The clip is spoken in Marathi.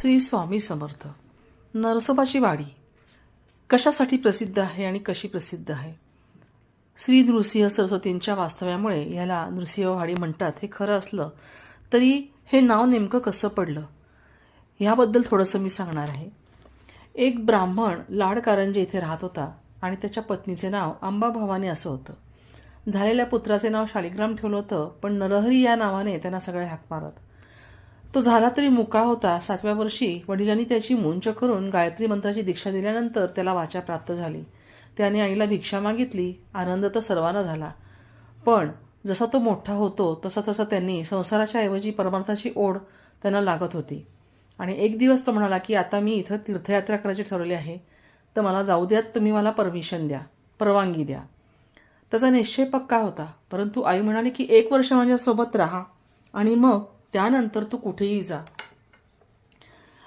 श्री स्वामी समर्थ. नरसोबाची वाडी. कशासाठी प्रसिद्ध आहे आणि कशी प्रसिद्ध आहे? श्री नृसिंह सरस्वतींच्या वास्तव्यामुळे याला नृसिंहवाडी म्हणतात हे खरं असलं तरी हे नाव नेमकं कसं पडलं? ह्याबद्दल थोडंसं मी सांगणार आहे. एक ब्राह्मण लाडकारंजे इथे राहत होता आणि त्याच्या पत्नीचे नाव अंबा भवानी असं होतं. झालेल्या पुत्राचे नाव शालिग्राम ठेवलं होतं पण नरहरी या नावाने त्यांना सगळे हाक मारत. तो झाला तरी मुका होता. सातव्या वर्षी वडिलांनी त्याची मुंच करून गायत्री मंत्राची दीक्षा दिल्यानंतर त्याला वाचा प्राप्त झाली. त्याने आईला भिक्षा मागितली. आनंद तर सर्वांना झाला. पण जसा तो मोठा होतो तसा तसा त्यांनी संसाराच्या ऐवजी परमार्थाची ओढ त्यांना लागत होती. आणि एक दिवस तो म्हणाला की आता मी इथं तीर्थयात्रा करायची ठरवली आहे. तर मला जाऊ द्यात तुम्ही मला परमिशन द्या. परवानगी द्या. त्याचा निश्चय पक्का होता. परंतु आई म्हणाली की एक वर्ष माझ्यासोबत राहा आणि मग त्यानंतर तू कुठेही जा.